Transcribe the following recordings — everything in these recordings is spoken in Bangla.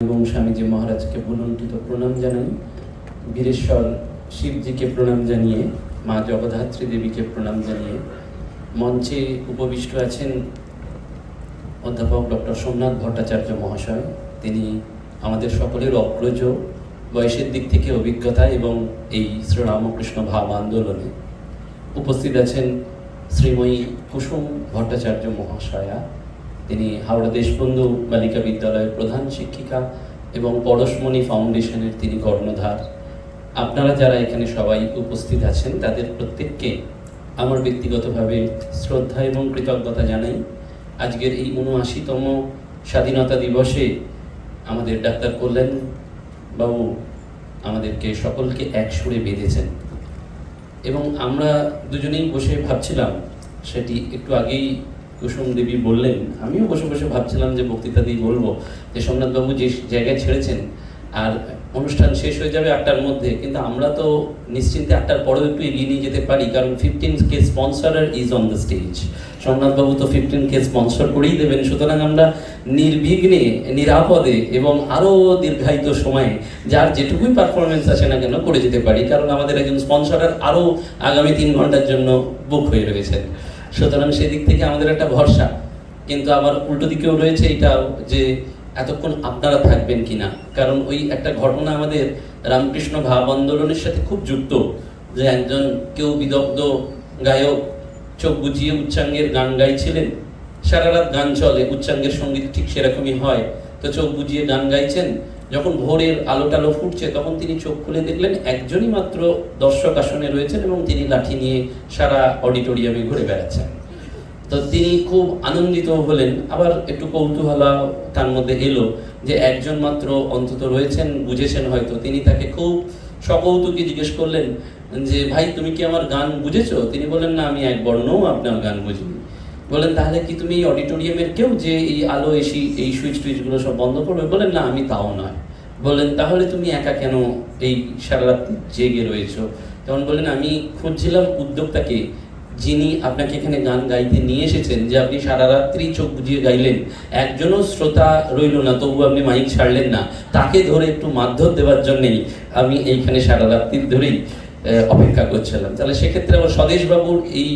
এবং স্বামীজি মহারাজকে বুলন্টিত প্রণাম জানাই। বীরেশ্বর শিবজিকে প্রণাম জানিয়ে, মা জগদ্ধাত্রী দেবীকে প্রণাম জানিয়ে মঞ্চে উপবিষ্ট আছেন অধ্যাপক ডক্টর সোমনাথ ভট্টাচার্য মহাশয়। তিনি আমাদের সকলের অগ্রজ বয়সের দিক থেকে অভিজ্ঞতা এবং এই শ্রীরামকৃষ্ণ ভাব আন্দোলনে উপস্থিত আছেন শ্রীময়ী কুসুম ভট্টাচার্য মহাশয়া। তিনি হাওড়া দেশবন্ধু বালিকা বিদ্যালয়ের প্রধান শিক্ষিকা এবং পরশমণি ফাউন্ডেশনের তিনি কর্ণধার। আপনারা যারা এখানে সবাই উপস্থিত আছেন, তাদের প্রত্যেককে আমার ব্যক্তিগতভাবে শ্রদ্ধা এবং কৃতজ্ঞতা জানাই। আজকের এই উনআশিতম স্বাধীনতা দিবসে আমাদের ডাক্তার কল্যাণ বাবু আমাদেরকে সকলকে এক সুরে বেঁধেছেন। এবং আমরা দুজনেই বসে ভাবছিলাম, সেটি একটু আগেই কুসুম দেবী বললেন, আমিও বসে বসে ভাবছিলাম যে বক্তৃতা দিয়ে বলব যে সোমনাথবাবু যে জায়গায় ছেড়েছেন, আর অনুষ্ঠান শেষ হয়ে যাবে আটটার মধ্যে, কিন্তু আমরা তো নিশ্চিন্তে আটটার পরেও একটু এগিয়ে নিয়ে যেতে পারি, কারণ fifteen K sponsorer is on the stage সোমনাথবাবু তো ফিফটিন কে স্পন্সর করেই দেবেন, সুতরাং আমরা নির্বিঘ্নে, নিরাপদে এবং আরও দীর্ঘায়িত সময়ে যার যেটুকুই পারফরমেন্স আছে না কেন করে যেতে পারি, কারণ আমাদের একজন স্পন্সরার আরও আগামী তিন ঘণ্টার জন্য বুক হয়ে রয়েছেন। সুতরাং সেদিক থেকে আমাদের একটা ভরসা। কিন্তু আবার উল্টো দিকেও রয়েছে এটাও যে এতক্ষণ আপনারা থাকবেন কিনা। কারণ ওই একটা ঘটনা আমাদের রামকৃষ্ণ ভাব আন্দোলনের সাথে খুব যুক্ত, যে একজন কেউ বিদগ্ধ গায়ক চোখ বুঝিয়ে উচ্চাঙ্গের গান গাইছিলেন, সারা রাত গান চলে, উচ্চাঙ্গের সংগীত ঠিক সেরকমই হয়, তো চোখ বুঝিয়ে গান গাইছেন যখন ভোরের আলো টালো ফুটছে তখন তিনি চোখ খুলে দেখলেন একজনই মাত্র দর্শক আসনে রয়েছেন এবং তিনি লাঠি নিয়ে সারা অডিটোরিয়ামে ঘুরে বেড়াচ্ছেন। তো তিনি খুব আনন্দিত হলেন। আবার একটু কৌতূহল তার মধ্যে এলো যে একজন মাত্র অন্তত রয়েছেন, বুঝেছেন হয়তো। তিনি তাকে খুব সকৌতুকে জিজ্ঞেস করলেন যে, ভাই, তুমি কি আমার গান বুঝেছ? তিনি বললেন, না, আমি এক বর্ণও আপনার গান বুঝিনি। বলেন, তাহলে কি তুমি এই অডিটোরিয়ামের কেউ যে এই আলো এসি এই সুইচ টুইচগুলো সব বন্ধ করবে? বলেন, না, আমি তাও নয়। বললেন তাহলে তুমি একা কেন এই সারারাত্রি জেগে রয়েছো? তখন বললেন আমি খুঁজছিলাম উদ্যোক্তাকে, যিনি আপনাকে এখানে গান গাইতে নিয়ে এসেছেন যে আপনি সারা রাত্রি চোখ বুঝিয়ে গাইলেন। একজনও শ্রোতা রইল না, তবু আপনি মাইক ছাড়লেন না। তাকে ধরে একটু মাধ্যম দেওয়ার জন্যেই আমি এইখানে সারা রাত্রি ধরেই অপেক্ষা করছিলাম। তাহলে সেক্ষেত্রে আমার স্বদেশবাবুর এই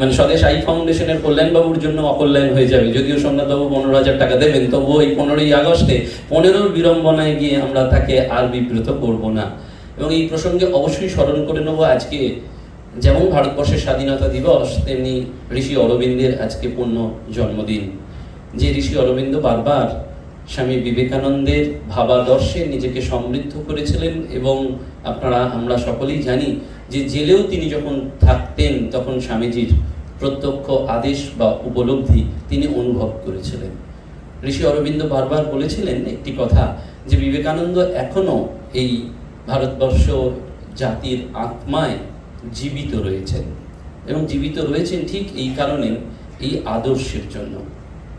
মানে স্বদেশ আই ফাউন্ডেশনের কল্যাণবাবুর জন্য অকল্যাণ হয়ে যাবে। যদিও সোমনাথবাবু পনেরো হাজার টাকা দেবেন, তবুও এই পনেরোই আগস্টে পনেরোর বিড়ম্বনায় গিয়ে আমরা তাকে আর বিব্রত করব না। এবং এই প্রসঙ্গে অবশ্যই স্মরণ করে নেব আজকে যেমন ভারতবর্ষের স্বাধীনতা দিবস, তেমনি ঋষি অরবিন্দের আজকে পূর্ণ জন্মদিন। যে ঋষি অরবিন্দ বারবার স্বামী বিবেকানন্দের ভাবাদর্শে নিজেকে সমৃদ্ধ করেছিলেন এবং আপনারা, আমরা সকলেই জানি যে জেলেও তিনি যখন থাকতেন, তখন স্বামীজির প্রত্যক্ষ আদেশ বা উপলব্ধি তিনি অনুভব করেছিলেন। ঋষি অরবিন্দ বারবার বলেছিলেন একটি কথা যে বিবেকানন্দ এখনও এই ভারতবর্ষ জাতির আত্মায় জীবিত রয়েছেন এবং জীবিত রয়েছেন ঠিক এই কারণে এই আদর্শের জন্য।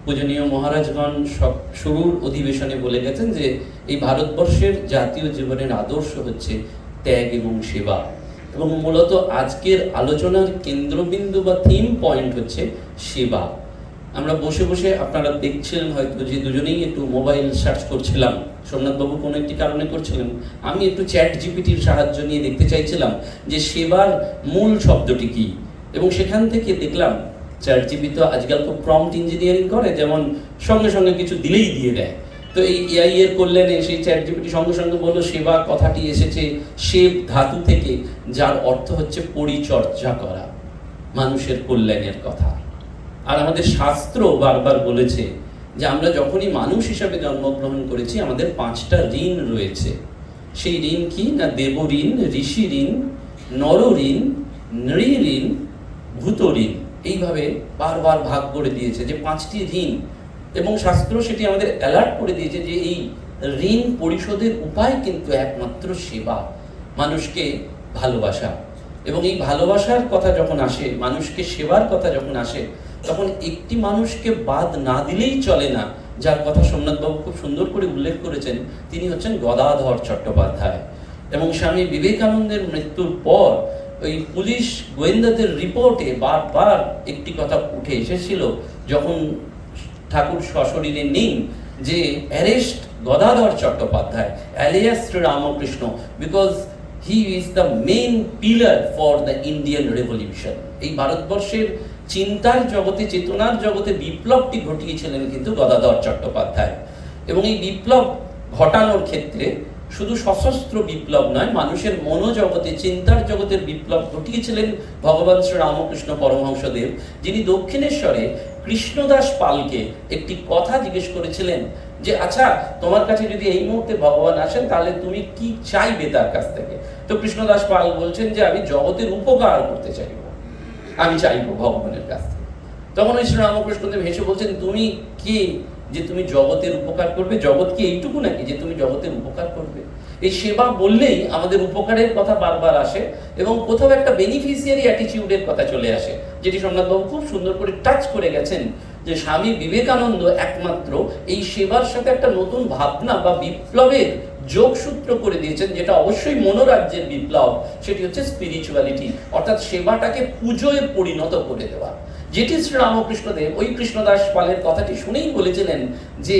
পূজনীয় মহারাজগণ সব শুরুর অধিবেশনে বলে গেছেন যে এই ভারতবর্ষের জাতীয় জীবনের আদর্শ হচ্ছে ত্যাগ এবং সেবা। এবং মূলত আজকের আলোচনার কেন্দ্রবিন্দু বা থিম পয়েন্ট হচ্ছে সেবা। আমরা বসে বসে আপনারা দেখছিলেন হয়তো যে দুজনেই একটু মোবাইল সার্চ করছিলাম। সোমনাথবাবু কোনো একটি কারণে করছিলেন। আমি একটু চ্যাট জিপিটির সাহায্য নিয়ে দেখতে চাইছিলাম যে সেবার মূল শব্দটি কি। এবং সেখান থেকে দেখলাম চ্যাট জিপি তো আজকাল খুব প্রম্পট ইঞ্জিনিয়ারিং করে, যেমন সঙ্গে সঙ্গে কিছু দিলেই দিয়ে দেয়। তো এই এআই এর কল্যাণে সেই চ্যাট সঙ্গে সঙ্গে বলল, সেবা কথাটি এসেছে সেব ধাতু থেকে, যার অর্থ হচ্ছে পরিচর্যা করা, মানুষের কল্যাণের কথা। আর আমাদের শাস্ত্র বারবার বলেছে যে আমরা যখনই মানুষ হিসাবে জন্মগ্রহণ করেছি, আমাদের পাঁচটা ঋণ রয়েছে। সেই ঋণ কি? না দেব ঋণ, ঋষি ঋণ, নর ঋণ, নৃ ভূত ঋণ। এইভাবে বারবার ভাগ করে দিয়েছে যে পাঁচটি ঋণ এবং শাস্ত্র সেটি আমাদের অ্যালার্ট করে দিয়েছে যে এই ঋণ পরিশোধের উপায় কিন্তু একমাত্র সেবা, মানুষকে ভালোবাসা। এবং এই ভালোবাসার কথা যখন আসে, মানুষকে সেবার কথা যখন আসে, তখন একটি মানুষকে বাদ না দিলেই চলে না। যার কথা সোমনাথবাবু খুব সুন্দর করে উল্লেখ করেছেন, তিনি হচ্ছেন গদাধর চট্টোপাধ্যায়। এবং স্বামী বিবেকানন্দের মৃত্যুর পর ওই পুলিশ গোয়েন্দাদের রিপোর্টে বারবার একটি কথা উঠে এসেছিল, যখন ঠাকুর সশরীরে নেই যে arrest Gadadhar Chattopadhyay alias Shri Ramakrishna because he is the main pillar for the Indian revolution এই ভারতবর্ষের চিন্তার জগতে, চেতনার জগতে বিপ্লবটি ঘটিয়েছিলেন কিন্তু গদাধর চট্টোপাধ্যায়। এবং এই বিপ্লব ঘটানোর ক্ষেত্রে শুধু সশস্ত্র বিপ্লব নয়, মানুষের মনোজগতে, চিন্তার জগতের বিপ্লব ঘটিয়েছিলেন ভগবান শ্রী রামকৃষ্ণ পরমহংসদেব, যিনি দক্ষিণেশ্বরে কৃষ্ণদাস পালকে একটি কথা জিজ্ঞেস করেছিলেন যে আচ্ছা তোমার কাছে যদি এই মুহূর্তে ভগবান আসেন, তাহলে তুমি কি চাইবে তার কাছ থেকে? তো কৃষ্ণদাস পাল বলছেন যে, আমি জগতের উপকার করতে চাইব। আমি চাইব ভগবানের কাছ থেকে। তখন ওই শ্রী রামকৃষ্ণদেব হেসে বলছেন, তুমি কে, যে তুমি জগতের উপকার করবে? জগৎ কি এইটুকু নাকি যে তুমি জগতের উপকার করবে? এই সেবা বললেই আমাদের উপকারের কথা বারবার আসে এবং কোথাও একটা বেনিফিশিয়ারি অ্যাটিটিউডের কথা চলে আসে। যেটি সোমনাথবাবু খুব সুন্দর করে টাচ করে গেছেন যে স্বামী বিবেকানন্দ একমাত্র এই সেবার সাথে একটা নতুন ভাবনা বা বিপ্লবের যোগসূত্র করে দিয়েছেন, যেটা অবশ্যই মনোরাজ্যের বিপ্লব, সেটি হচ্ছে স্পিরিচুয়ালিটি অর্থাৎ সেবাটাকে পুজোয় পরিণত করে দেওয়া। যেটি শ্রী রামকৃষ্ণদেব ওই কৃষ্ণদাস পালের কথাটি শুনেই বলেছিলেন যে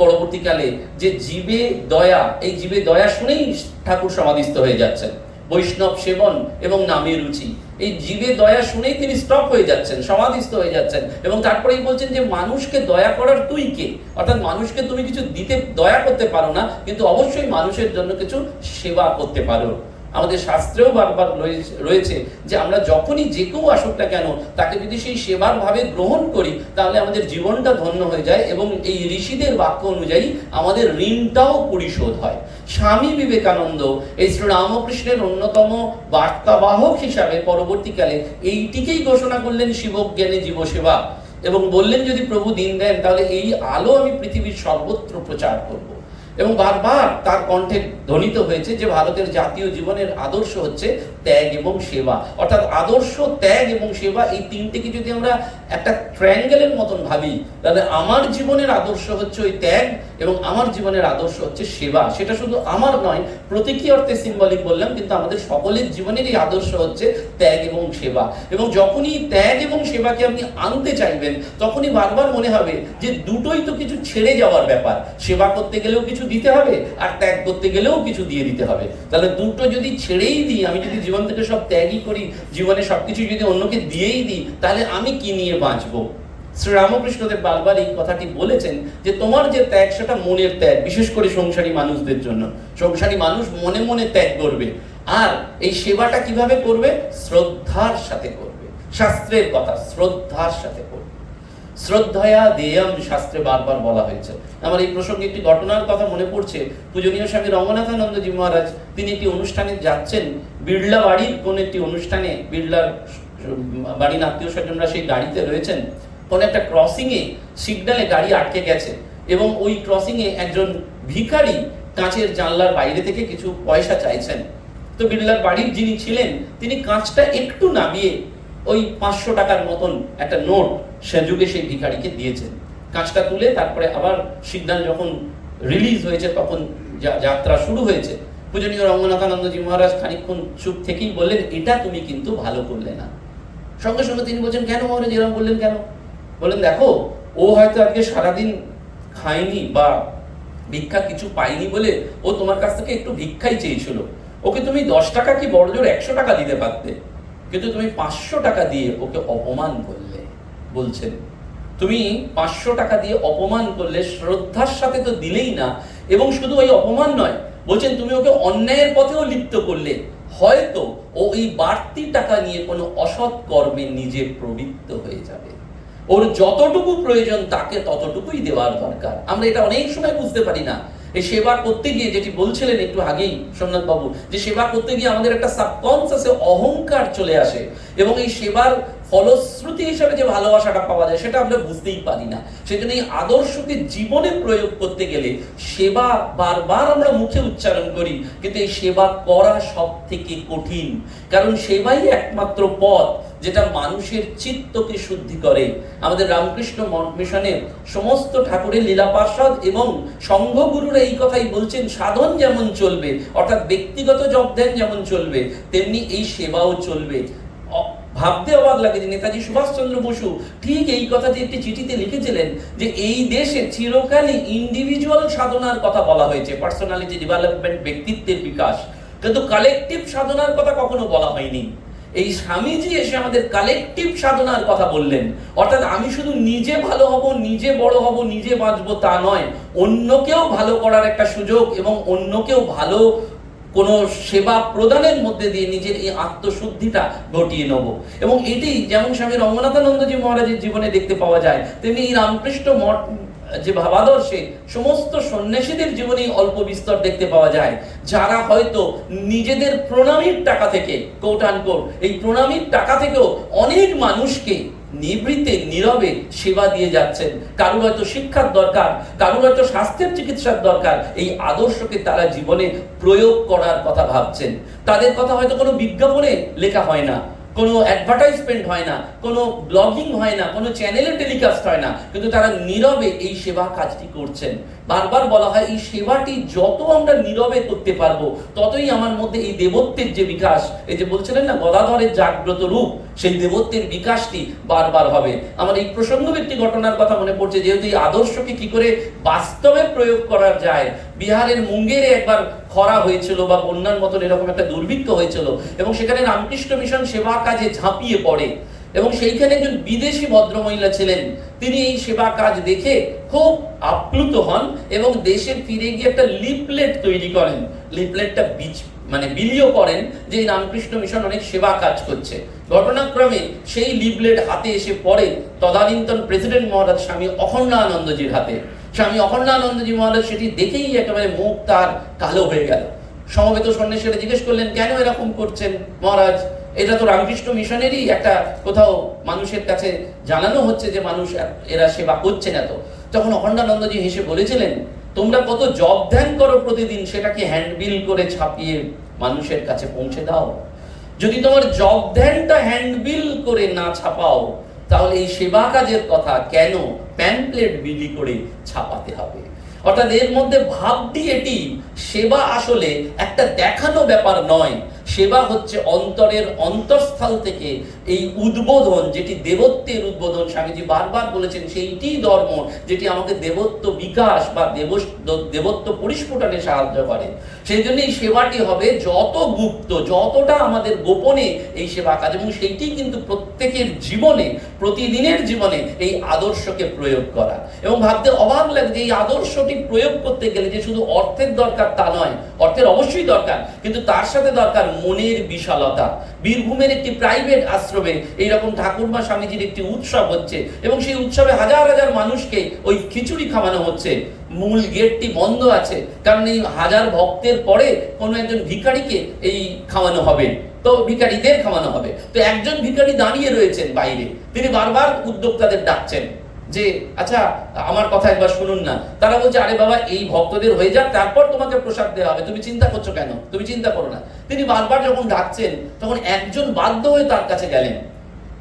পরবর্তীকালে যে জীবে দয়া, এই জীবে দয়া শুনেই ঠাকুর সমাধিস্থ হয়ে যাচ্ছেন। বৈষ্ণব সেবন এবং নামে রুচি। এই জীবে দয়া শুনেই তিনি স্টপ হয়ে যাচ্ছেন, সমাধিস্থ হয়ে যাচ্ছেন এবং তারপরেই বলছেন যে, মানুষকে দয়া করার তুই কে? অর্থাৎ মানুষকে তুমি কিছু দিতে, দয়া করতে পারো না, কিন্তু অবশ্যই মানুষের জন্য কিছু সেবা করতে পারো। আমাদের শাস্ত্রেও বারবার রয়েছে- যে আমরা যখনই যে কেউ আসুক না কেন, তাকে যদি সেই সেবার ভাবে গ্রহণ করি, তাহলে আমাদের জীবনটা ধন্য হয়ে যায় এবং এই ঋষিদের বাক্য অনুযায়ী আমাদের ঋণটাও পরিশোধ হয়। স্বামী বিবেকানন্দ এই শ্রী রামকৃষ্ণের অন্যতম বার্তাবাহক হিসাবে পরবর্তীকালে এইটিকেই ঘোষণা করলেন শিবজ্ঞানে জীবসেবা এবং বললেন, যদি প্রভু দিন দেন, তাহলে এই আলো আমি পৃথিবীর সর্বত্র প্রচার করব। এবং বারবার তার কণ্ঠে ধ্বনিত হয়েছে যে ভারতের জাতীয় জীবনের আদর্শ হচ্ছে ত্যাগ এবং সেবা। অর্থাৎ আদর্শ, ত্যাগ এবং সেবা এই তিনটিকে যদি আমরা একটা ট্রায়াঙ্গেলের মতন ভাবি, তাহলে আমার জীবনের আদর্শ হচ্ছে ওই ত্যাগ এবং আমার জীবনের আদর্শ হচ্ছে সেবা। সেটা শুধু আমার নয়, প্রতীকী অর্থে সিম্বলিক বললাম, কিন্তু আমাদের সকলের জীবনেরই আদর্শ হচ্ছে ত্যাগ এবং সেবা। এবং যখনই ত্যাগ এবং সেবাকে আপনি আনতে চাইবেন, তখনই বারবার মনে হবে যে দুটোই তো কিছু ছেড়ে যাওয়ার ব্যাপার। সেবা করতে গেলেও কিছু দিতে হবে, আর ত্যাগ করতে গেলেও কিছু দিয়ে দিতে হবে। তাহলে দুটো যদি ছেড়েই দিই, আমি যদি জীবন থেকে সব ত্যাগই করি, জীবনে সবকিছু যদি অন্যকে দিয়েই দিই, তাহলে আমি কি নিয়ে বাঁচবো। শ্রী রামকৃষ্ণদেব বারবার এই কথাটি বলেছেন যে তোমার যে ত্যাগ, সেটা মনের ত্যাগ, বিশেষ করে সংসারী মানুষদের জন্য। সংসারী মানুষ মনে মনে ত্যাগ করবে। আর এই সেবাটা কীভাবে করবে? শ্রদ্ধার সাথে করবে। শাস্ত্রের কথা, শ্রদ্ধার সাথে করবে। শ্রদ্ধয়া দেয়ম শাস্ত্রে বারবার বলা হয়েছে। আমার এই প্রসঙ্গে একটি ঘটনার কথা মনে পড়ছে। পূজনীয় স্বামী রঙ্গনাথানন্দজি মহারাজ, তিনি একটি অনুষ্ঠানে যাচ্ছেন। বিড়লা বাড়ির কোন একটি অনুষ্ঠানে বিড়লার বাড়ির আত্মীয় স্বজনরা সেই গাড়িতে রয়েছেন, কোন একটা ক্রসিংয়ে সিগন্যালে গাড়ি আটকে গেছে এবং ওই ক্রসিংয়ে একজন ভিখারি কাঁচের জানলার বাইরে থেকে কিছু পয়সা চাইছেন। তো বিড়লার বাড়ির যিনি ছিলেন, তিনি কাঁচটা একটু নামিয়ে ওই পাঁচশো টাকার মতন একটা নোট সে যুগে সেই ভিখারিকে দিয়েছেন। কাঁচটা তুলে তারপরে আবার সিগন্যাল যখন রিলিজ হয়েছে, তখন যাত্রা শুরু হয়েছে। পূজনীয় রঙ্গনাথানন্দজি মহারাজ খানিকক্ষণ চুপ থেকেই বললেন, এটা তুমি কিন্তু ভালো করলে না। সঙ্গে সঙ্গে তিনি বলছেন, কেন মহারাজ এরকম বললেন কেন? বললেন, দেখো, ও হয়তো আজকে সারাদিন খায়নি বা ভিক্ষা কিছু পাইনি বলে ও তোমার কাছ থেকে একটু ভিক্ষাই চেয়েছিল। ওকে তুমি দশ টাকা কি বড় জোর একশো টাকা দিতে পারতে? কিন্তু তুমি পাঁচশো টাকা দিয়ে ওকে অপমান করলে। বলছেন, তুমি পাঁচশো টাকা দিয়ে অপমান করলে শ্রদ্ধার সাথে তো দিলেই না, এবং শুধু ওই অপমান নয়, বলছেন তুমি ওকে অন্যায়ের পথেও লিপ্ত করলে। হয়তো ও এই বাড়তি টাকা নিয়ে কোনো অসৎ কর্মে নিজে প্রবৃত্ত হয়ে যাবে। ওর যতটুকু প্রয়োজন তাকে ততটুকুই দেওয়ার দরকার। আমরা এটা অনেক সময় বুঝতে পারি না। এই সেবা করতে গিয়ে যেটি বলছিলেন একটু আগেই সোমনাথ বাবু যে সেবা করতে গিয়ে আমাদের একটা সাবকনসিয়াসে অহংকার চলে আসে এবং এই সেবার ফলশ্রুতি হিসেবে যে ভালোবাসাটা পাওয়া যায়, সেটা আমরা বুঝতেই পারি না। সেজন্য এই আদর্শকে জীবনে প্রয়োগ করতে গেলে সেবা বারবার আমরা মুখে উচ্চারণ করি, কিন্তু এই সেবা করা সব থেকে কঠিন। কারণ সেবাই একমাত্র পথ যেটা মানুষের চিত্তকে শুদ্ধি করে। আমাদের রামকৃষ্ণ মিশনের সমস্ত ঠাকুরের লীলা পার্ষদ এবং সংঘগুরুরা এই কথাই বলছেন, সাধন যেমন চলবে, অর্থাৎ ব্যক্তিগত জব ধ্যান যেমন চলবে, তেমনি এই সেবাও চলবে। ভাবতে অবাক লাগে যে নেতাজি সুভাষচন্দ্র বসু ঠিক এই কথা কথাটি একটি চিঠিতে লিখেছিলেন যে এই দেশে চিরকালই ইন্ডিভিজুয়াল সাধনার কথা বলা হয়েছে পার্সোনালিটি ডেভেলপমেন্ট ব্যক্তিত্বের বিকাশ। কিন্তু কালেকটিভ সাধনার কথা কখনো বলা হয়নি। এই স্বামীজি এসে আমাদের কালেকটিভ সাধনার কথা বললেন। অর্থাৎ আমি শুধু নিজে ভালো হব, নিজে বড় হব, নিজে বাঁচবো তা নয়, অন্যকেও ভালো করার একটা সুযোগ এবং অন্যকেও ভালো কোনো সেবা প্রদানের মধ্যে দিয়ে নিজের এই আত্মশুদ্ধিটা ঘটিয়ে নেব। এবং এটি যেমন স্বামী রঙ্গনাথানন্দজি মহারাজের জীবনে দেখতে পাওয়া যায়, তেমনি এই রামকৃষ্ণ মঠ, যে ভাবাদর্শে সমস্ত সন্ন্যাসীদের জীবনে অল্প বিস্তর দেখতে পাওয়া যায়। যারা হয়তো নিজেদের প্রণামীর টাকা থেকে কোট আনকোট এই প্রণামীর টাকা থেকেও অনেক মানুষকে নিবৃত্তে, নীরবে সেবা দিয়ে যাচ্ছেন। কারোর হয়তো শিক্ষার দরকার, কারোর হয়তো স্বাস্থ্যের চিকিৎসার দরকার। এই আদর্শকে তারা জীবনে প্রয়োগ করার কথা ভাবছেন। তাদের কথা হয়তো কোনো বিজ্ঞাপনে লেখা হয় না, কোনো অ্যাডভার্টাইজমেন্ট হয় না, কোনো ব্লগিং হয় না, কোনো চ্যানেলে টেলিকাস্ট হয় না। কিন্তু তারা নীরবে এই সেবা কাজটি করছেন। বারবার বলা হয়, এই সেবাটি যত আমরা নীরবে করতে পারব, ততই আমার মধ্যে এই দেবত্বের যে বিকাশ, এই যে বলছিলেন না, গদাধরের জাগ্রত রূপ। সেই দেবত্বের বিকাশটি বারবার হবে। আমার এই প্রসঙ্গ একটি ঘটনার কথা মনে পড়ছে, যেহেতু এই আদর্শকে কি করে বাস্তবে প্রয়োগ করা যায়, বিহারের মুঙ্গেরে একবার খরা হয়েছিল বা বন্যার মতন এরকম একটা দুর্ভিক্ষ হয়েছিল, এবং সেখানে রামকৃষ্ণ মিশন সেবা কাজে ঝাঁপিয়ে পড়ে, এবং সেইখানে একজন বিদেশি ভদ্রমহিলা ছিলেন, তিনি এই সেবা কাজ দেখে খুব আপ্লুত হন এবং দেশে ফিরে গিয়ে একটা লিপলেট তৈরি করেন। লিপলেটটা বিচ মানে বিলিও করেন যে রামকৃষ্ণ মিশন অনেক সেবা কাজ করছে। ঘটনাক্রমে সেই লিপলেট হাতে এসে পড়ে তদানীন্তন প্রেসিডেন্ট মহারাজ স্বামী অখণ্ডানন্দজির হাতে। স্বামী অখণ্ডানন্দজি মহারাজ সেটি দেখেই একেবারে মুখ তার কালো হয়ে গেল। সমবেত সন্ন্যাসীরা জিজ্ঞেস করলেন, কেন এরকম করছেন মহারাজ? এটা তো রামকৃষ্ণ মিশনেরই একটা কোথাও মানুষের কাছে জানানো হচ্ছে যে মানুষ এরা সেবা করছে না তো। তখন অখণ্ডানন্দজি হেসে বলেছিলেন তোমরা কত জব ধ্যান করো প্রতিদিন, সেটাকে হ্যান্ডবিল করে ছাপিয়ে মানুষের কাছে পৌঁছে দাও। যদি তোমার জব ধ্যানটা হ্যান্ডবিল করে না ছাপাও, তাহলে এই সেবা কাজের কথা কেন প্যাম্পলেট বিলি করে ছাপাতে হবে? অর্থাৎ এর মধ্যে ভাবটি এটি, সেবা আসলে একটা দেখানো ব্যাপার নয় সেবা হচ্ছে অন্তরের অন্তঃস্থল থেকে এই উদ্বোধন, যেটি দেবত্বের উদ্বোধন, স্বামীজি বারবার বলেছেন সেইটি ধর্ম যেটি আমাকে দেবত্ব বিকাশ বা দেব দেবত্ব পরিস্ফুটনে সাহায্য করে। সেই জন্য এই সেবাটি হবে যত গুপ্ত, যতটা আমাদের গোপনে এই সেবা কাজ, এবং সেইটি কিন্তু প্রত্যেকের জীবনে, প্রতিদিনের জীবনে এই আদর্শকে প্রয়োগ করা। এবং ভাবতে অবাক লাগে যে এই আদর্শটি প্রয়োগ করতে গেলে যে শুধু অর্থের দরকার তা নয়, অর্থের অবশ্যই দরকার, কিন্তু তার সাথে দরকার মনের বিশালতা। বীরভূমের একটি প্রাইভেট আশ্রমে এইরকম ঠাকুরমা স্বামীজির একটি উৎসব হচ্ছে এবং সেই উৎসবে হাজার হাজার মানুষকে ওই খিচুড়ি খাওয়ানো হচ্ছে। মূল গেটটি বন্ধ আছে, কারণ এই হাজার ভক্তের পরে কোনো একজন ভিখারিকে এই খাওয়ানো হবে। তো ভিখারিদের খাওয়ানো হবে। তো একজন ভিখারি দাঁড়িয়ে রয়েছেন বাইরে। তিনি বারবার উদ্যোক্তাদের ডাকছেন। যে আচ্ছা আমার কথা একবার শুনুন না। তারা বলছে, আরে বাবা, এই ভক্তদের হয়ে যাক, তারপর তোমাকে প্রসাদ দেওয়া হবে। তুমি চিন্তা করছ কেন? তুমি চিন্তা করো না। তিনি বারবার যখন ডাকছেন, তখন একজন বাধ্য হয়ে তার কাছে গেলেন।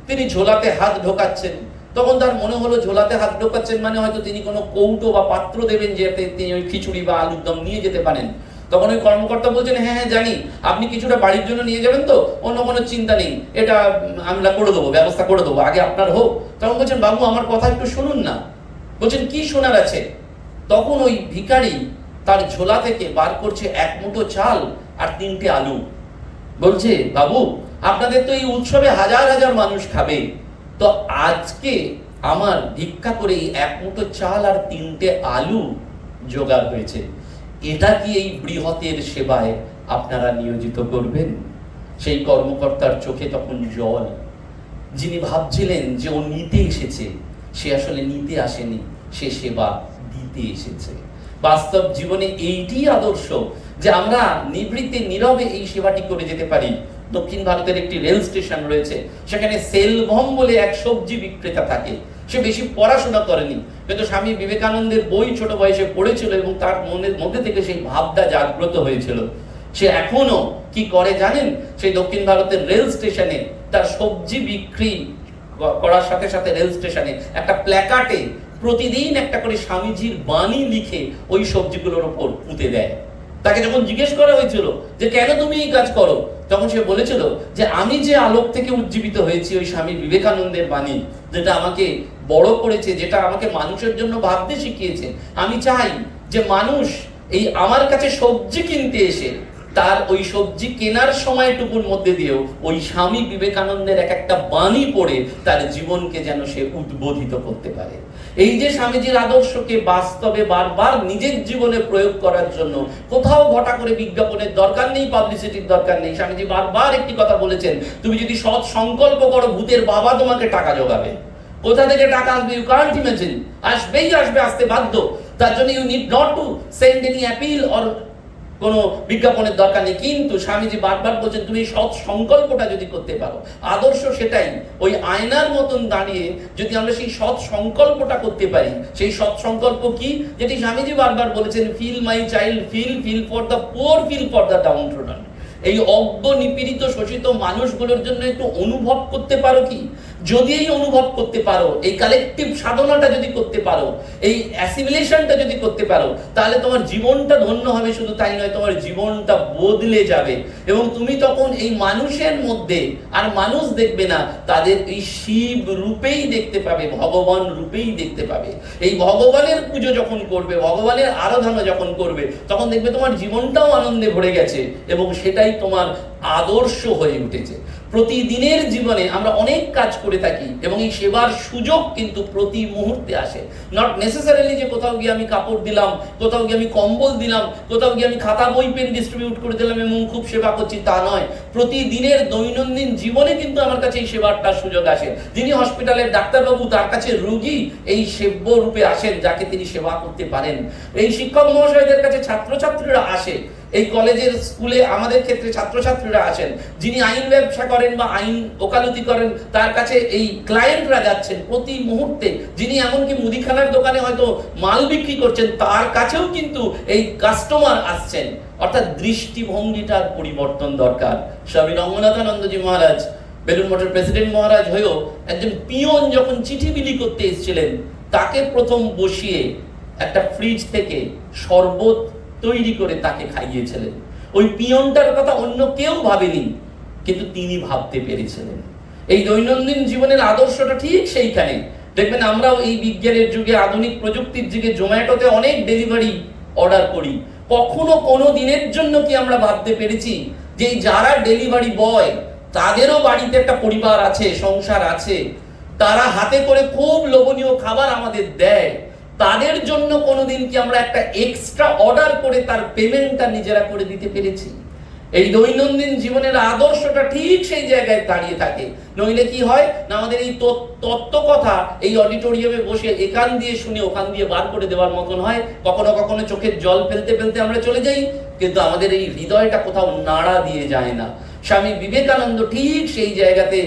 তিনি ঝোলাতে হাত ঢোকাচ্ছেন। তখন তার মনে হলো, ঝোলাতে হাত ঢোকাচ্ছেন মানে হয়তো তিনি কোনো কৌটো বা পাত্র দেবেন, যাতে তিনি ওই খিচুড়ি বা আলুর দম নিয়ে যেতে পারেন। তখন ওই কর্মকর্তা বলছেন হ্যাঁ হ্যাঁ জানি। আপনি কিছুটা বাড়ির জন্য নিয়ে যাবেন তো? অন্য কোনো চিন্তা নেই। এটা আমরা করে দেবো, ব্যবস্থা করে দেবো, আগে আপনার হোক। তখন বলছেন, বাবু, আমার কথা একটু শুনুন না। বলছেন, কি শোনার আছে? তখন ওই ভিখারি তার ঝোলা থেকে বার করছে এক মুঠো চাল আর তিনটে আলু। বলছে, বাবু, আপনাদের তো এই উৎসবে হাজার হাজার মানুষ খাবে। তো আজকে আমার ভিক্ষা করে এক মুঠো চাল আর তিনটে আলু জোগাড় হয়েছে। এটা কি এই বৃহতের সেবায় আপনারা নিয়োজিত করবেন? সেই কর্মকর্তার চোখে তখন জল। যিনি ভাবছিলেন যে ও নিতে এসেছে, সে আসলে নিতে আসেনি, সে সেবা দিতে এসেছে। বাস্তব জীবনে এইটি আদর্শ যে আমরা নিবৃত্তে নীরবে এই সেবাটি করে যেতে পারি। দক্ষিণ ভারতের একটি রেল স্টেশন রয়েছে, সেখানে সেলভম বলে এক সবজি বিক্রেতা থাকে। সে বেশি পড়াশোনা করেনি। কিন্তু স্বামী বিবেকানন্দের বই ছোট বয়সে পড়েছিল এবং তার মনের মধ্যে থেকে সেই ভাবটা জাগ্রত হয়েছিল। সে এখনও কি করে জানেন? সেই দক্ষিণ ভারতের রেল স্টেশনে তার সবজি বিক্রি করার সাথে সাথে রেল স্টেশনে একটা প্ল্যাকার্টে প্রতিদিন একটা করে স্বামীজির বাণী লিখে ওই সবজিগুলোর ওপর পুঁতে দেয়। তাকে যখন জিজ্ঞেস করা হয়েছিল যে, কেন তুমি এই কাজ করো? তখন সে বলেছিল যে, আমি যে আলোক থেকে উজ্জীবিত হয়েছি ওই স্বামী বিবেকানন্দের বাণী, যেটা আমাকে বড় করেছে, যেটা আমাকে মানুষের জন্য ভাবতে শিখিয়েছে। আমি চাই যে মানুষ এই আমার কাছে সবজি কিনতে এসে তার ওই সবজি কেনার সময়টুকুর মধ্যে দিয়েও ওই স্বামী বিবেকানন্দের এক একটা বাণী পড়ে তার জীবনকে যেন সে উদ্বোধিত করতে পারে। এই যে স্বামীজির আদর্শকে বাস্তবে বারবার নিজের জীবনে প্রয়োগ করার জন্য কোথাও ঘটা করে বিজ্ঞাপনের দরকার নেই পাবলিসিটির দরকার নেই, স্বামীজি বারবার একটি কথা বলেছেন, তুমি যদি সৎ সংকল্প করো, ভূতের বাবা তোমাকে টাকা যোগাবে কোথা থেকে টাকা আসবে? ইউ কান্ট ইমাজিন আসবেই আসবে, আসতে বাধ্য। তার জন্য you need not to send any appeal or কোনো বিজ্ঞাপনের দরকার নেই। কিন্তু স্বামীজি বারবার বলছেন, তুমি সৎ সংকল্পটা যদি করতে পারো, আদর্শ সেটাই। ওই আয়নার মতন দাঁড়িয়ে যদি আমরা সেই সৎ সংকল্পটা করতে পারি, সেই সৎ সংকল্প কি? যেটি স্বামীজি বারবার বলেছেন feel my child feel feel for the poor feel for the down এই অজ্ঞ, নিপীড়িত, শোষিত মানুষগুলোর জন্য একটু অনুভব করতে পারো কি? যদি এই অনুভব করতে পারো, এই কালেকটিভ সাধনাটা যদি করতে পারো, এই অ্যাসিমিলেশনটা যদি করতে পারো, তাহলে তোমার জীবনটা ধন্য হবে, শুধু তাই নয়, তোমার জীবনটা বদলে যাবে। এবং তুমি তখন এই মানুষের মধ্যে, আর মানুষ দেখবে না, তাদের এই শিব রূপেই দেখতে পাবে, ভগবান রূপেই দেখতে পাবে। এই ভগবানের পুজো যখন করবে, ভগবানের আরাধনা যখন করবে, তখন দেখবে তোমার জীবনটাও আনন্দে ভরে গেছে, এবং সেটাই তোমার আদর্শ হয়ে উঠেছে। প্রতিদিনের জীবনে আমরা অনেক কাজ করে থাকি এবং এই সেবার সুযোগ কিন্তু প্রতি মুহূর্তে আসে। নট নেসেসারিলি যে কোথাও গিয়ে আমি কাপড় দিলাম, কোথাও গিয়ে আমি কম্বল দিলাম, কোথাও গিয়ে আমি খাতা, বই, পেন ডিস্ট্রিবিউট করে দিলাম এবং খুব সেবা করছি তা নয়। প্রতিদিনের দৈনন্দিন জীবনে কিন্তু আমার কাছে এই সেবারটার সুযোগ আসে। যিনি হসপিটালের ডাক্তারবাবু, তার কাছে রোগী এই সেব্য রূপে আসেন, যাকে তিনি সেবা করতে পারেন। এই শিক্ষক মহাশয়দের কাছে ছাত্রছাত্রীরা আসে। এই কলেজের স্কুলে আমাদের ক্ষেত্রে ছাত্রছাত্রীরা আসেন। যিনি আইন ব্যবসা করেন বা আইন ওকালতি করেন, তার কাছে এই ক্লায়েন্টরা যাচ্ছেন প্রতি মুহূর্তে। যিনি এমনকি মুদিখানার দোকানে হয়তো মাল বিক্রি করছেন, তার কাছেও কিন্তু এই কাস্টমার আসছেন। অর্থাৎ দৃষ্টিভঙ্গিটার পরিবর্তন দরকার। স্বামী রঙ্গনাথানন্দজি মহারাজ বেলুন মঠের প্রেসিডেন্ট মহারাজ হয়েও একজন পিয়ন যখন চিঠি বিলি করতে এসেছিলেন, তাকে প্রথম বসিয়ে একটা ফ্রিজ থেকে শরবত তৈরি করে তাকে খাইয়েছিলেন। ওই পিয়নটার কথা অন্য কেউ ভাবেনি, কিন্তু তিনি ভাবতে পেরেছিলেন। এই দৈনন্দিন জীবনের আদর্শটা ঠিক সেইখানে। দেখবেন আমরাও এই বিজ্ঞানের যুগে আধুনিক প্রযুক্তির যুগে জোম্যাটোতে অনেক ডেলিভারি অর্ডার করি। কখনো কোনো দিনের জন্য কি আমরা ভাবতে পেরেছি যে যারা ডেলিভারি বয়, তাদেরও বাড়িতে একটা পরিবার আছে, সংসার আছে, তারা হাতে করে খুব লোভনীয় খাবার আমাদের দেয়, তাদের জন্য কোনোদিন কি আমরা একটা এক্সট্রা অর্ডার করে তার পেমেন্টটা নিজেরা করে দিতে পেরেছি? এই দৈনন্দিন জীবনের আদর্শটা ঠিক সেই জায়গায় দাঁড়িয়ে থাকে। নইলে কি হয়? না আমাদের এই তত্ত্ব কথা এই অডিটোরিয়ামে বসে এখান দিয়ে শুনে ওখান দিয়ে বার করে দেওয়ার মতন হয়। কখনো কখনো চোখের জল ফেলতে ফেলতে আমরা চলে যাই, কিন্তু আমাদের এই হৃদয়টা কোথাও নাড়া দিয়ে যায় না। স্বামী বিবেকানন্দ ঠিক সেই জায়গাতে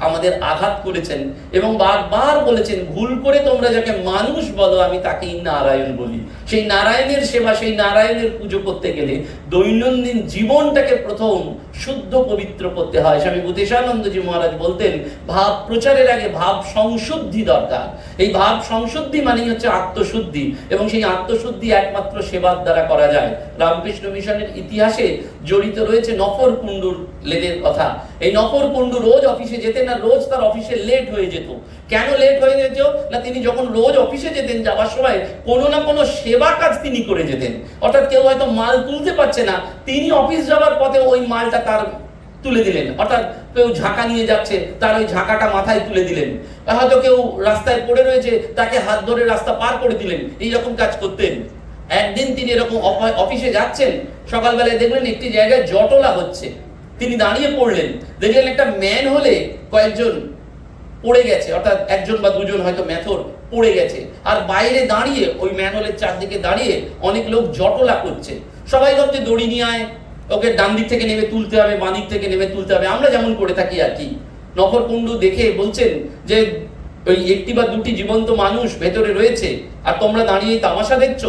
আমাদের আঘাত করেছেন এবং বারবার বলেছেন, ভুল করে তোমরা যাকে মানুষ বলো, আমি তাকেই নারায়ণ বলি। সেই নারায়ণের সেবা, সেই নারায়ণের পুজো করতে গেলে দৈনন্দিন জীবনটাকে প্রথম শুদ্ধ পবিত্র করতে হয়। স্বামী ভূতেশানন্দজি মহারাজ বলতেন, ভাব প্রচারের আগে ভাব সংশুদ্ধি দরকার। এই ভাব সংশুদ্ধি মানেই হচ্ছে আত্মশুদ্ধি এবং সেই আত্মশুদ্ধি একমাত্র সেবার দ্বারা করা যায়। রামকৃষ্ণ মিশনের ইতিহাসে জড়িত রয়েছে নফর কুণ্ডুর লেদের কথা। এই নফর কুণ্ডু রোজ অফিসে যেতেন না রোজ তার অফিসে লেট হয়ে যেত। কেন লেট হয়ে যেত না, তিনি যখন রোজ অফিসে যেতেন যাওয়ার সময় কোনো না কোনো সেবা কাজ তিনি করে যেতেন। অর্থাৎ কেউ হয়তো মাল তুলতে পারছে না, তিনি অফিস যাওয়ার পথে ওই মালটা তার তুলে দিলেন। অর্থাৎ কেউ ঝাঁকা নিয়ে যাচ্ছে, তার ওই ঝাঁকাটা মাথায় তুলে দিলেন। হয়তো কেউ রাস্তায় পড়ে রয়েছে, তাকে হাত ধরে রাস্তা পার করে দিলেন, এই রকম কাজ করতেন। একদিন তিনি এরকম অফিসে যাচ্ছেন, সকালবেলায় দেখলেন একটি জায়গায় জটলা হচ্ছে। তিনি দাঁড়িয়ে পড়লেন। দেখলেন একটা ম্যান হলে কয়েকজন পড়ে গেছে, অর্থাৎ একজন বা দুজন হয়তো মেথর পড়ে গেছে। আর বাইরে দাঁড়িয়ে, ওই ম্যানহোলের চারদিকে দাঁড়িয়ে অনেক লোক জটলা করছে। সবাই ভাবছে দড়ি নিয়ে আয়, ওকে ডান দিক থেকে নেমে তুলতে হবে, বাঁ দিক থেকে নেমে তুলতে হবে। আমরা যেমন করে থাকি আর কি। নফরকুণ্ডু দেখে বলছেন যে, ওই একটি বা দুটি জীবন্ত মানুষ ভেতরে রয়েছে, আর তোমরা দাঁড়িয়ে তামাশা দেখছ?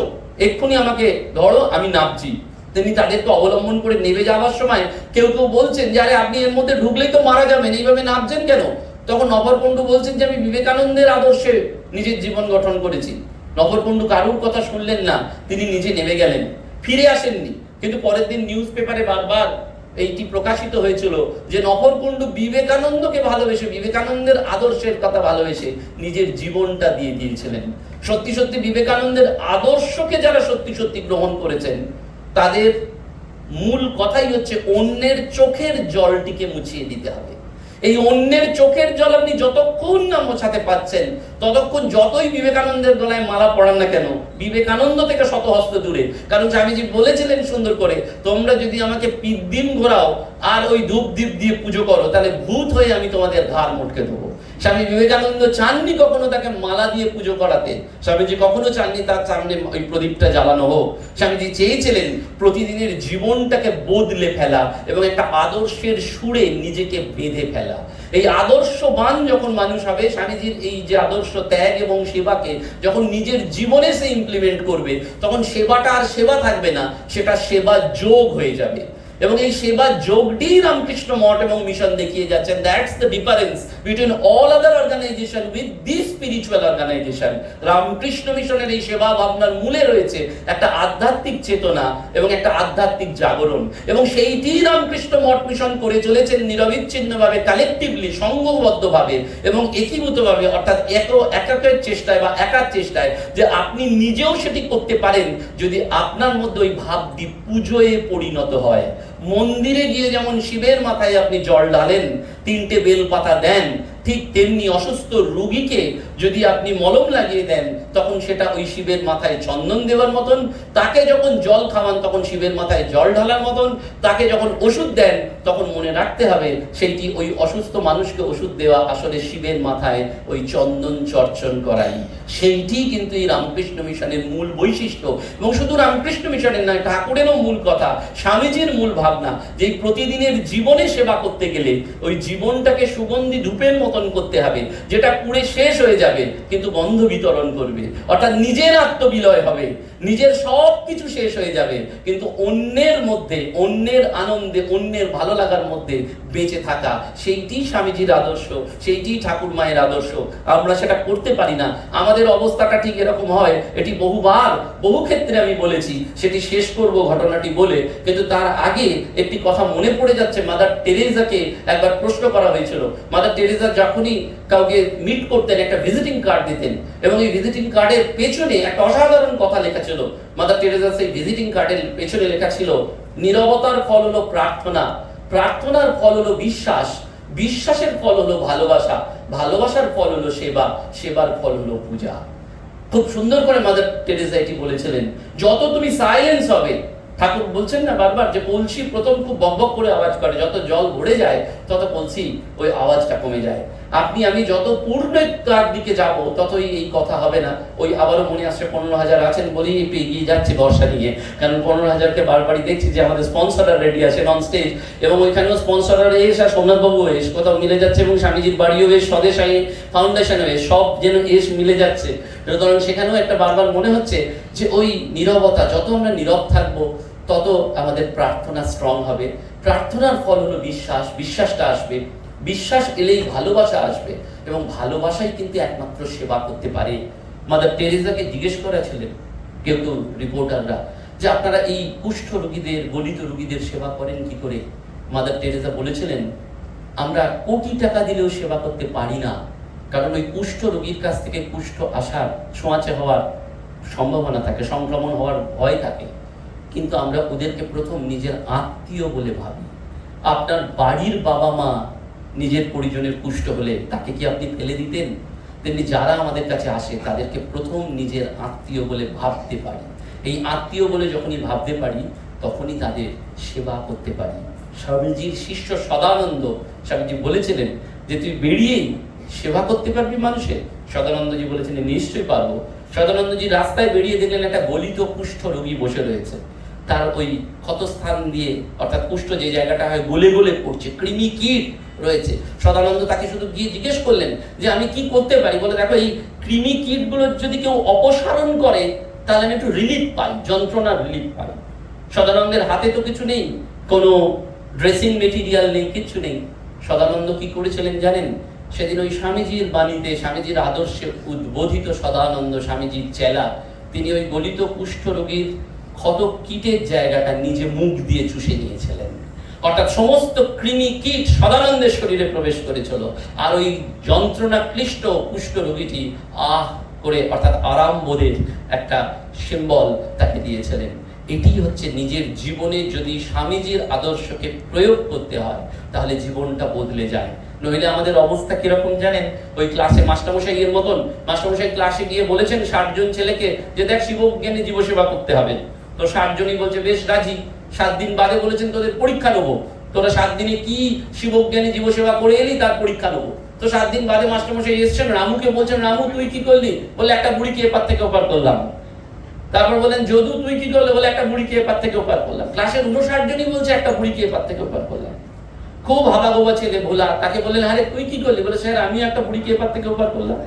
এক্ষুনি আমাকে ধরো, আমি নামছি। তিনি তাদেরকে অবলম্বন করে নেমে যাওয়ার সময় কেউ কেউ বলছেন যে, আরে আপনি এর মধ্যে ঢুকলেই তো মারা যাবেন, এইভাবে নামছেন কেন? তখন নবরকুণ্ডু বলছেন যে, আমি বিবেকানন্দের আদর্শে নিজের জীবন গঠন করেছি। নবরকুণ্ডু কারুর কথা শুনলেন না, তিনি নিজে নেমে গেলেন। ফিরে আসেননি। কিন্তু পরের দিন নিউজ পেপারে বারবার এইটি প্রকাশিত হয়েছিল যে নফরকুণ্ড বিবেকানন্দকে ভালোবেসে, বিবেকানন্দের আদর্শের কথা ভালোবেসে নিজের জীবনটা দিয়ে দিয়েছিলেন। সত্যি সত্যি বিবেকানন্দের আদর্শকে যারা সত্যি সত্যি গ্রহণ করেছেন, তাদের মূল কথাই হচ্ছে, অন্যের চোখের জলটিকে মুছিয়ে দিতে হবে। এই অন্যের চোখের জল আপনি যতক্ষণ না মোছাতে পাচ্ছেন ততক্ষণ যতই বিবেকানন্দের গলায় মালা পড়ান না কেন, বিবেকানন্দ থেকে শত হস্ত দূরে। কারণ স্বামীজি বলেছিলেন সুন্দর করে, তোমরা যদি আমাকে পিদ্দিম ঘোরাও আর ওই ধূপ দ্বীপ দিয়ে পুজো করো, তাহলে ভূত হয়ে আমি তোমাদের ধার মটকে দেবো স্বামী বিবেকানন্দ চাননি কখনো তাকে মালা দিয়ে পুজো করাতে। স্বামীজি কখনো চাননি তার সামনে ওই প্রদীপটা জ্বালানো হোক। স্বামীজি চেয়েছিলেন প্রতিদিনের জীবনটাকে বদলে ফেলা এবং একটা আদর্শের সুরে নিজেকে বেঁধে ফেলা। এই আদর্শবান যখন মানুষ হবে, স্বামীজির এই যে আদর্শ ত্যাগ এবং সেবাকে যখন নিজের জীবনে সে ইমপ্লিমেন্ট করবে, তখন সেবাটা আর সেবা থাকবে না, সেটা সেবা যোগ হয়ে যাবে। এবং এই সেবা যোগটি রামকৃষ্ণ মঠ এবং মিশন দেখিয়ে যাচ্ছেন। That's the difference between all other organization with this spiritual organization Ramakrishna মিশনের এই সেবা ভাবনার মূলে রয়েছে একটা আধ্যাত্মিক চেতনা এবং একটা আধ্যাত্মিক জাগরণ। এবং সেইটি রামকৃষ্ণ মঠ মিশন করে চলেছেন নিরবিচ্ছিন্নভাবে কালেকটিভলি সংঘবদ্ধভাবে এবং একীভূতভাবে, অর্থাৎ এক একাকের চেষ্টায় বা একার চেষ্টায় যে আপনি নিজেও সেটি করতে পারেন যদি আপনার মধ্যে ওই ভাবটি পুজোয় পরিণত হয়। মন্দিরে গিয়ে যেমন শিবের মাথায় আপনি জল ঢালেন তিনটে বেল পাতা দেন ঠিক তেমনি অসুস্থ রুগীকে যদি আপনি মলম লাগিয়ে দেন, তখন সেটা ওই শিবের মাথায় চন্দন দেওয়ার মতন। তাকে যখন জল খাওয়ান, তখন শিবের মাথায় জল ঢালার মতন। তাকে যখন ওষুধ দেন, তখন মনে রাখতে হবে সেইটি ওই অসুস্থ মানুষকে ওষুধ দেওয়া আসলে শিবের মাথায় ওই চন্দন চর্চন করাই। সেইটি কিন্তু এই রামকৃষ্ণ মিশনের মূল বৈশিষ্ট্য। এবং শুধু রামকৃষ্ণ মিশনের নয়, ঠাকুরেরও মূল কথা, স্বামীজির মূল ভাবনা যে প্রতিদিনের জীবনে সেবা করতে গেলে ওই জীবনটাকে সুগন্ধি ধূপের মতন করতে হবে, যেটা পুড়ে শেষ হয়ে যাবে, কিন্তু বন্ধ বিতরণ করবে। অর্থাৎ নিজের আত্মবিলয় হবে। নিজের সব কিছু শেষ হয়ে যাবে। কিন্তু অন্যের মধ্যে, অন্যের আনন্দে, অন্যের ভালো লাগার মধ্যে বেঁচে থাকা, সেইটি স্বামীজির আদর্শ, সেইটি ঠাকুর মায়ের আদর্শ। আমরা সেটা করতে পারি না। আমাদের অবস্থাটা ঠিক এরকম হয়, এটি বহুবার, বহু ক্ষেত্রে আমি বলেছি, সেটি শেষ করব ঘটনাটি বলে। কিন্তু তার আগে একটি কথা মনে পড়ে যাচ্ছে, মাদার টেরেজাকে একবার প্রশ্ন করা হয়েছিল। মাদার টেরেজা যখনই কাউকে মিট করতেন, একটা ভিজিটিং কার্ড দিতেন, এবং এই ভিজিটিং কার্ডের পেছনে একটা অসাধারণ কথা লেখা ছিল। মাদার টেরেজা সেই ভিজিটিং কার্ডের পেছনে লেখা ছিল, নীরবতার ফল হলো প্রার্থনা। প্রার্থনার ফল হলো বিশ্বাস। বিশ্বাসের ফল হলো ভালোবাসা। ভালোবাসার ফল হলো সেবা। সেবার ফল হলো পূজা। খুব সুন্দর করে মাদার টেরেসা এটি বলেছিলেন। যত তুমি সাইলেন্স হবে, ঠাকুর বলছেন না বারবার, যে কলসি প্রথম খুব বকবক করে আওয়াজ করে, যত জল ভরে যায়, তত কলসি ওই আওয়াজটা কমে যায়। আপনি, আমি যত পূর্ণতার দিকে যাব, ততই এই কথা হবে না। ওই আবারও মনে আসছে, পনেরো হাজার আছেন বলেই একটু এগিয়ে যাচ্ছে বর্ষা নিয়ে। কারণ পনেরো হাজারকে বারবারই দেখছি যে আমাদের স্পন্সররা রেডি আছে অন স্টেজ এবং ওইখানেও স্পন্সররা এস আর সোমনাথবাবু এস, কোথাও মিলে যাচ্ছে এবং স্বামীজির বাড়িও এস, স্বদেশ আই ফাউন্ডেশনও এস, সব যেন এস মিলে যাচ্ছে। সুতরাং সেখানেও একটা বারবার মনে হচ্ছে যে ওই নীরবতা, যত আমরা নীরব থাকব, তত আমাদের প্রার্থনা স্ট্রং হবে। প্রার্থনার ফল হলো বিশ্বাস, বিশ্বাসটা আসবে। বিশ্বাস এলেই ভালোবাসা আসবে এবং ভালোবাসাই কিন্তু একমাত্র সেবা করতে পারে। মাদার টেরেজাকে জিজ্ঞেস করা ছিলেন কেউ কেউ রিপোর্টাররা যে আপনারা এই কুষ্ঠ রোগীদের গলিত রোগীদের সেবা করেন কি করে? মাদার টেরেজা বলেছিলেন, আমরা কোটি টাকা দিলেও সেবা করতে পারি না। কারণ ওই কুষ্ঠ রোগীর কাছ থেকে কুষ্ঠ আসার ছোঁয়াচে হওয়ার সম্ভাবনা থাকে, সংক্রমণ হওয়ার ভয় থাকে। কিন্তু আমরা ওদেরকে প্রথম নিজের আত্মীয় বলে ভাবি। আপনার বাড়ির বাবা মা নিজের পরিজনের কুষ্ঠ হলে তাকে কি আপনি ফেলে দিতেন? তেমনি যারা আমাদের কাছে আসে, তাদেরকে প্রথম নিজের আত্মীয় বলে ভাবতে পারি। এই আত্মীয় বলে যখনই ভাবতে পারি, তখনই তাদের সেবা করতে পারি। স্বামীজির শিষ্য সদানন্দ, স্বামীজি বলেছিলেন যে, তুই বেরিয়েই সেবা করতে পারবি মানুষের সদানন্দজি বলেছিলেন, নিশ্চয়ই পারব। সদানন্দজি রাস্তায় বেরিয়ে দেখলেন, একটা গলিত কুষ্ঠ রোগী বসে রয়েছে। তার ওই ক্ষতস্থান দিয়ে, অর্থাৎ কুষ্ঠ যে জায়গাটা হয়, গলে গলে পড়ছে। কৃমি কীট রয়েছে। সদানন্দ তাকে শুধু গিয়ে জিজ্ঞেস করলেন যে আমি কি করতে পারি? বলে, দেখো, এই কৃমি কীটগুলোর যদি কেউ অপসারণ করে, তাহলে আমি একটু রিলিফ পাই, যন্ত্রণার রিলিফ পাই। সদানন্দের হাতে তো কিছু নেই, কোনো ড্রেসিং মেটেরিয়াল নেই কিছু নেই। সদানন্দ কি করেছিলেন জানেন? সেদিন ওই স্বামীজির বাণীতে, স্বামীজির আদর্শে উদ্বোধিত সদানন্দ স্বামীজির চেলা, তিনি ওই গলিত কুষ্ঠ রোগীর ক্ষত কীটের জায়গাটা নিজে মুখ দিয়ে চুষে নিয়েছিলেন। অর্থাৎ সমস্ত কৃমি কীট সদানন্দের শরীরে প্রবেশ করেছিল। আর ওই যন্ত্রণা ক্লিষ্ট কুষ্ঠ রোগীটি আহ করে অর্থাৎ আরাম বোধের একটা সিম্বল তাকে দিয়েছিলেন। এটি হচ্ছে নিজের জীবনে যদি স্বামীজির আদর্শকে প্রয়োগ করতে হয়, তাহলে জীবনটা বদলে যায়। নইলে আমাদের অবস্থা কীরকম জানেন? ওই ক্লাসে মাস্টারমশাই এর মতন মাস্টারমশাই ক্লাসে গিয়ে বলেছেন ষাট জন ছেলেকে যে দেখ শিবজ্ঞানী জীবসেবা করতে হবে। তো ষাট জনই বলছে, বেশ রাজি। সাত দিন বাদে বলেছেন তোদের পরীক্ষা নেব। তোরা সাত দিনে কি শিবজ্ঞানী জীবসেবা করে এলি, তার পরীক্ষা নেব। তো সাত দিন বাদে মাস্টারমশাই এসছেন, রামুকে বলছেন, রামু, তুই কি করলি? বলে, একটা বুড়িকে এপার থেকে ওপার করলাম। তারপর বলেন, যদু, তুই কি করলে? বলে, একটা বুড়িকে এপার থেকে ওপার করলাম। ক্লাসের উনষাট জনই বলছে, একটা বুড়িকে এপার থেকে ওপার করলাম। খুব হাবা গোবা ছেলে, ভোলা। তাকে বললেন, আরে, তুই কি করলি? বলে, স্যার আমি একটা বুড়িকে এপার থেকে ওপার করলাম।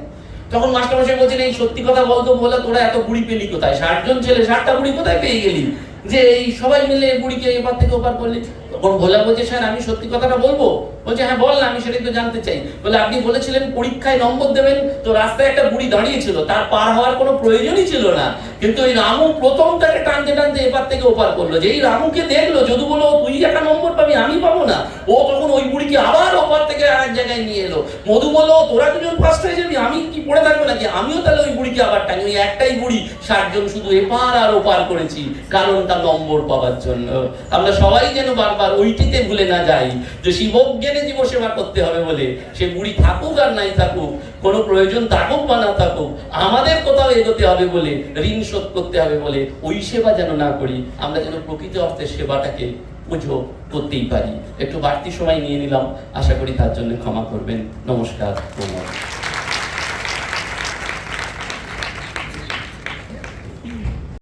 তখন মাস্টারমশাই বলছেন, এই সত্যি কথা বলতো বলে তোরা এত বুড়ি পেলি কোথায়? ষাট জন ছেলে, ষাটটা বুড়ি কোথায় পেয়ে গেলি? যে এই সবাই মিলে বুড়িকে এপার থেকে ওপার করলে, তখন ভোলা বলছে, স্যার, আমি সত্যি কথাটা বলব? বলছে হ্যাঁ বল না, আমি সেটাই তো জানতে চাই। বলে, আপনি বলেছিলেন পরীক্ষায় নম্বর দেবেন, তো রাস্তায় একটা বুড়ি দাঁড়িয়ে ছিল তার পার হওয়ার কোনো প্রয়োজনই ছিল না। কিন্তু ওই রামু প্রথম তাকে টানতে টানতে এপার থেকে ওপার করল। যে এই রামুকে দেখল, যদু বলো তুই একটা নম্বর পাবি, আমি পাবো না। ও তখন ওই বুড়িকে আবার ওপার থেকে আরেক জায়গায় নিয়ে এলো। মধু বলল তোরা দুজন ফার্স্ট হয়ে যাবি, আমি কি পড়ে থাকব নাকি? আমিও তাহলে ওই বুড়িকে আবার টানি, ওই একটাই বুড়ি, ষাটজন শুধু এপার আর ওপার করেছি, কারণ তার নম্বর পাওয়ার জন্য। আমরা সবাই যেন বারবার ওইটিতে ভুলে না যাই যে শিবজ্ঞানে জীব সেবা করতে হবে বলে সে বুড়ি থাকুক আর নাই থাকুক, কোনো প্রয়োজন থাকুক বা না থাকুক, আমাদের কোথাও এগোতে হবে বলে, ঋণ শোধ করতে হবে বলে ওই সেবা যেন না করি, আমরা যেন প্রকৃত অর্থে সেবাটাকে পুজো করতেই পারি। একটু বাড়তি সময় নিয়ে নিলাম। আশা করি তার জন্য ক্ষমা করবেন। নমস্কার ধন্যবাদ